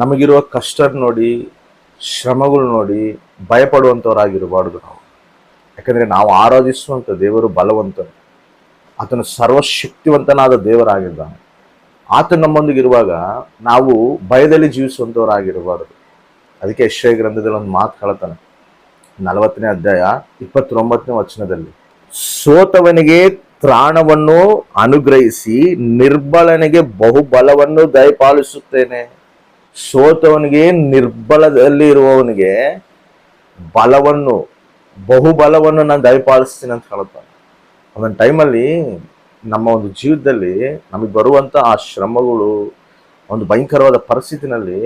ನಮಗಿರುವ ಕಷ್ಟ ನೋಡಿ, ಶ್ರಮಗಳು ನೋಡಿ ಭಯಪಡುವಂಥವರಾಗಿರಬಾರ್ದು ನಾವು. ಯಾಕಂದರೆ ನಾವು ಆರಾಧಿಸುವಂಥ ದೇವರು ಬಲವಂತನು. ಆತನು ಸರ್ವಶಕ್ತಿವಂತನಾದ ದೇವರಾಗಿದ್ದಾನೆ. ಆತ ನಮ್ಮೊಂದಿಗಿರುವಾಗ ನಾವು ಭಯದಲ್ಲಿ ಜೀವಿಸುವಂಥವರಾಗಿರಬಾರದು ಅದಕ್ಕೆ ಯಶ್ವಯ ಗ್ರಂಥದಲ್ಲಿ ಒಂದು ಮಾತು ಕಳತಾನೆ ನಲವತ್ತನೇ ಅಧ್ಯಾಯ ಇಪ್ಪತ್ತೊಂಬತ್ತನೇ ವಚನದಲ್ಲಿ, ಸೋತವನಿಗೆ ತ್ರಾಣವನ್ನು ಅನುಗ್ರಹಿಸಿ ನಿರ್ಬಲನಿಗೆ ಬಹುಬಲವನ್ನು ದಯಪಾಲಿಸುತ್ತೇನೆ. ಸೋತವನಿಗೆ ನಿರ್ಬಲದಲ್ಲಿ ಇರುವವನಿಗೆ ಬಲವನ್ನು, ಬಹುಬಲವನ್ನು ನಾನು ದಯಪಾಲಿಸ್ತೀನಿ ಅಂತ ಹೇಳ್ತಾನೆ ಒಂದೊಂದು ಟೈಮಲ್ಲಿ ನಮ್ಮ ಒಂದು ಜೀವಿತದಲ್ಲಿ ನಮಗೆ ಬರುವಂಥ ಆ ಶ್ರಮಗಳು, ಒಂದು ಭಯಂಕರವಾದ ಪರಿಸ್ಥಿತಿನಲ್ಲಿ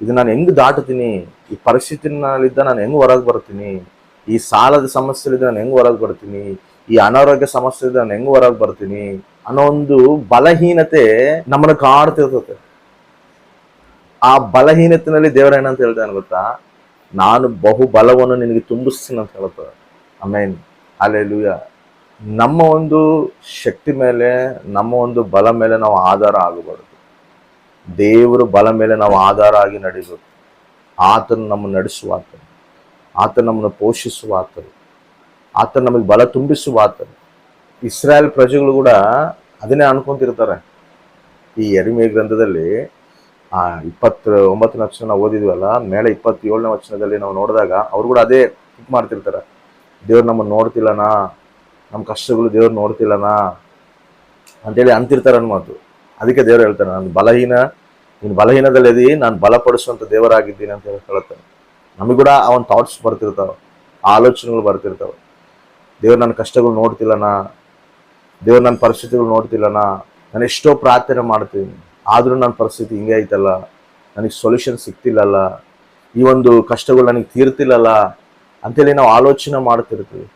ಇದು ನಾನು ಹೆಂಗೆ ದಾಟುತ್ತೀನಿ, ಈ ಪರಿಸ್ಥಿತಿನಲ್ಲಿದ್ದ ನಾನು ಹೆಂಗೆ ಹೊರಗೆ ಬರ್ತೀನಿ, ಈ ಸಾಲದ ಸಮಸ್ಯೆಲಿದ್ದ ನಾನು ಹೆಂಗೆ ಹೊರಗೆ ಬರ್ತೀನಿ, ಈ ಅನಾರೋಗ್ಯ ಸಮಸ್ಯೆ ನಾನು ಹೆಂಗೆ ಹೊರಗೆ ಬರ್ತೀನಿ ಅನ್ನೋ ಒಂದು ಬಲಹೀನತೆ ನಮ್ಮನ್ನು ಕಾಡ್ತಿರ್ತದೆ. ಆ ಬಲಹೀನತೆಯಲ್ಲಿ ದೇವರ ಏನಂತ ಹೇಳ್ತಾನೆ ಗೊತ್ತಾ ನಾನು ಬಹು ಬಲವನ್ನು ನಿನಗೆ ತುಂಬಿಸ್ತೀನಿ ಅಂತ ಹೇಳ್ತಾರೆ ಆಮೇನ್ ಅಲ್ಲೆಲುಯ ನಮ್ಮ ಒಂದು ಶಕ್ತಿ ಮೇಲೆ, ನಮ್ಮ ಒಂದು ಬಲ ಮೇಲೆ ನಾವು ಆಧಾರ ಆಗಬಾರ್ದು. ದೇವರ ಬಲ ಮೇಲೆ ನಾವು ಆಧಾರ ಆಗಿ ನಡಿಬೇಕು. ಆತನು ನಮ್ಮ ನಡೆಸುವ ಆತನು. ಆತ ನಮ್ಮನ್ನು ಪೋಷಿಸುವ ಆತನು. ಆತ ನಮಗೆ ಬಲ ತುಂಬಿಸುವ ಆತನು. ಇಸ್ರಾಯೇಲ್ ಪ್ರಜೆಗಳು ಕೂಡ ಅದನ್ನೇ ಅನ್ಕೊಂತಿರ್ತಾರೆ. ಈ ಎರಿಮೆ ಗ್ರಂಥದಲ್ಲಿ ಆ, ಇಪ್ಪತ್ತು ಒಂಬತ್ತನೇ ವಚನ ನಾವು ಓದಿದ್ವಲ್ಲ, ಮೇಲೆ ಇಪ್ಪತ್ತೇಳನೇ ವಚನದಲ್ಲಿ ನಾವು ನೋಡಿದಾಗ ಅವ್ರು ಕೂಡ ಅದೇ ಇದು ಮಾಡ್ತಿರ್ತಾರೆ. ದೇವ್ರು ನಮ್ಮನ್ನು ನೋಡ್ತಿಲ್ಲನಾ? ನಮ್ಮ ಕಷ್ಟಗಳು ದೇವ್ರು ನೋಡ್ತಿಲ್ಲನಾ? ಅಂತೇಳಿ ಅಂತಿರ್ತಾರೆ ಮಾತು ಅದಕ್ಕೆ ದೇವ್ರು ಹೇಳ್ತಾರೆ, ನಾನು ಬಲಹೀನ, ನೀನು ಬಲಹೀನದಲ್ಲಿ ನಾನು ಬಲಪಡಿಸುವಂಥ ದೇವರಾಗಿದ್ದೀನಿ ಅಂತ ಹೇಳಿ ಹೇಳ್ತಾನೆ ನಮಗೆ ಕೂಡ ಅವನ ಥಾಟ್ಸ್ ಬರ್ತಿರ್ತಾವೆ, ಆಲೋಚನೆಗಳು ಬರ್ತಿರ್ತಾವೆ. ದೇವ್ರು ನನ್ನ ಕಷ್ಟಗಳು ನೋಡ್ತಿಲ್ಲನಾ? ದೇವ್ರು ನನ್ನ ಪರಿಸ್ಥಿತಿಗಳು ನೋಡ್ತಿಲ್ಲನಾ? ನಾನು ಎಷ್ಟೋ ಪ್ರಾರ್ಥನೆ ಮಾಡ್ತೀನಿ. ಆದರೂ ನನ್ನ ಪರಿಸ್ಥಿತಿ ಹಿಂಗೆ ಐತಲ್ಲ, ನನಗೆ ಸೊಲ್ಯೂಷನ್ ಸಿಗ್ತಿಲ್ಲಲ್ಲ, ಈ ಒಂದು ಕಷ್ಟಗಳು ನನಗೆ ತೀರ್ತಿಲ್ಲಲ್ಲ ಅಂತೇಳಿ ನಾವು ಆಲೋಚನೆ ಮಾಡ್ತಿರ್ತೀವಿ.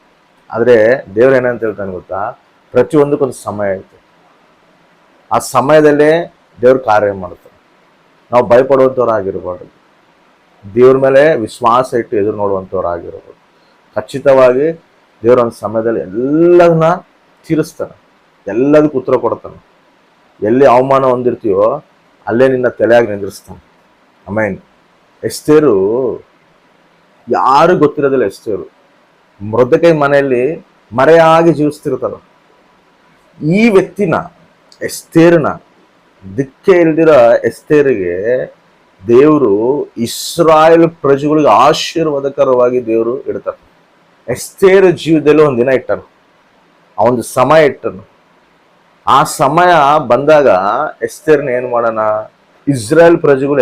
ಆದರೆ ದೇವ್ರು ಏನಂತ ಹೇಳ್ತಾನೆ ಗೊತ್ತಾ? ಪ್ರತಿಯೊಂದಕ್ಕೊಂದು ಸಮಯ ಐತೆ. ಆ ಸಮಯದಲ್ಲೇ ದೇವ್ರು ಕಾರ್ಯ ಮಾಡ್ತಾರೆ ನಾವು ಭಯಪಡುವಂಥವ್ರಾಗಿರ್ಬಾರ್ದು. ದೇವ್ರ ಮೇಲೆ ವಿಶ್ವಾಸ ಇಟ್ಟು ಎದುರು ನೋಡುವಂಥವ್ರಾಗಿರ್ಬೋದು ಖಚಿತವಾಗಿ ದೇವ್ರ ಒಂದು ಸಮಯದಲ್ಲಿ ಎಲ್ಲದನ್ನ ತೀರಿಸ್ತಾನೆ. ಎಲ್ಲದಕ್ಕೂ ಉತ್ತರ ಕೊಡ್ತಾನೆ. ಎಲ್ಲಿ ಅವಮಾನ ಹೊಂದಿರ್ತೀವೋ, ಅಲ್ಲೇ ನಿನ್ನ ತಲೆಯಾಗಿ ನಿಂದಿರಿಸ್ತಾನೆ. ಅಮೈನ್ ಎಸ್ತೇರು, ಯಾರು ಗೊತ್ತಿರೋದಿಲ್ಲ ಎಸ್ತೇರು. ಮೃದಕೈ ಮನೆಯಲ್ಲಿ ಮರೆಯಾಗಿ ಜೀವಿಸ್ತಿರ್ತಾರ ಈ ವ್ಯಕ್ತಿನ, ಎಸ್ತೇರ್ನ, ದಿಕ್ಕೆ ಇಲ್ದಿರೋ ಎಸ್ತೇರಿಗೆ ದೇವರು ಇಸ್ರಾಯೇಲ್ ಪ್ರಜೆಗಳಿಗೆ ಆಶೀರ್ವಾದಕರವಾಗಿ ದೇವರು ಇಡ್ತಾರೆ. ಎಸ್ತೇರ ಜೀವದಲ್ಲಿ ಒಂದು ದಿನ ಇಟ್ಟನು. ಆ ಒಂದು ಸಮಯ ಇಟ್ಟನು. ಆ ಸಮಯ ಬಂದಾಗ ಎಸ್ತೇರ್ನ ಏನು ಮಾಡೋಣ ಇಸ್ರಾಯೇಲ್ ಪ್ರಜೆಗಳು